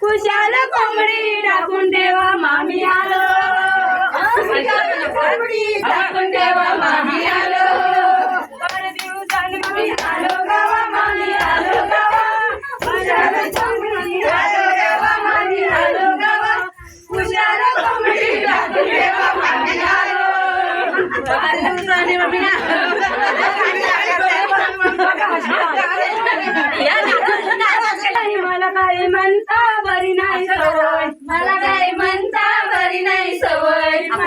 पाच आलो कोंबडी टाकून देवा मामी आलो टाकून देवा मामी आलो पाच दिवसांनी मामी आलो गावा मामी आलो गावा कुशाल कोंबडी आलो गावा मामी आलो गावा कुशाल कोंबडी टाकून देवा मामी आलो पाच दिवसांनी मामी मला काय म्हणता बरी नाही सवय. मला काय म्हणता बरी नाही सवय. मामी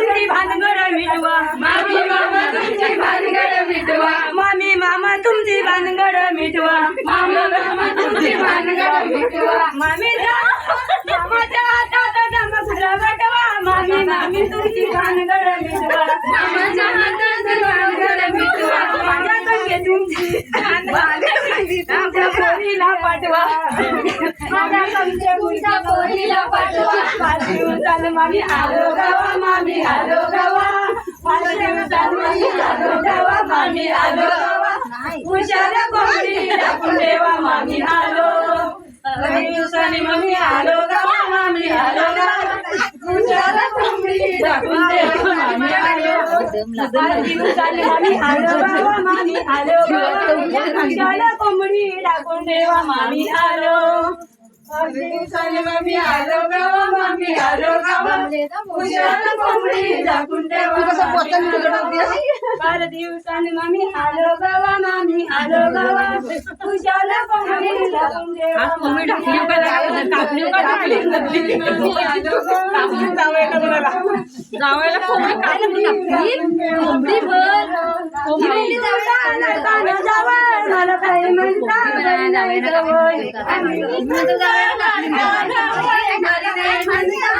तुमची भानगड मिटवा मामी मामा तुमची भानगड मिटवा. मामी मामा तुमची भानगड मिटवा. मामा मामा तुमची भानगड मिटवा. मामी मामाच्या हातात दमखुरा बटवा मामी मामी तुमची भानगड मिटवा. मामाच्या हातात भानगड मिटवा. माझ्या कंगे तुमची तुमच्या पोरीला पाठवा. तुमच्या पोरीला पाठवा. पाच दिवसानं मामी आलो गावा मामी आलो गावा पाच दिवसानं मामी आलो गावा मामी आलो गावा हुशार कोंबडी टाकून देवा मामी आलो. पाच दिवसांनी आलो गावा मामी आलो गावा हुशार कोंबडी टाकून देवा मामी आलो. पाच दिवसांनी आलो गावा मामी आलो. हुशार कोंबडी टाकून देवा मामी आलो. पाच दिवसांनी मामी आलो गावा मामी आलो गावा कोंबडी टाकून देवा बारा दिवसांनी मामी आलो गावा मामी आलो गावा हुशार कोंबडी टाकून देवा मामी आलो मला काही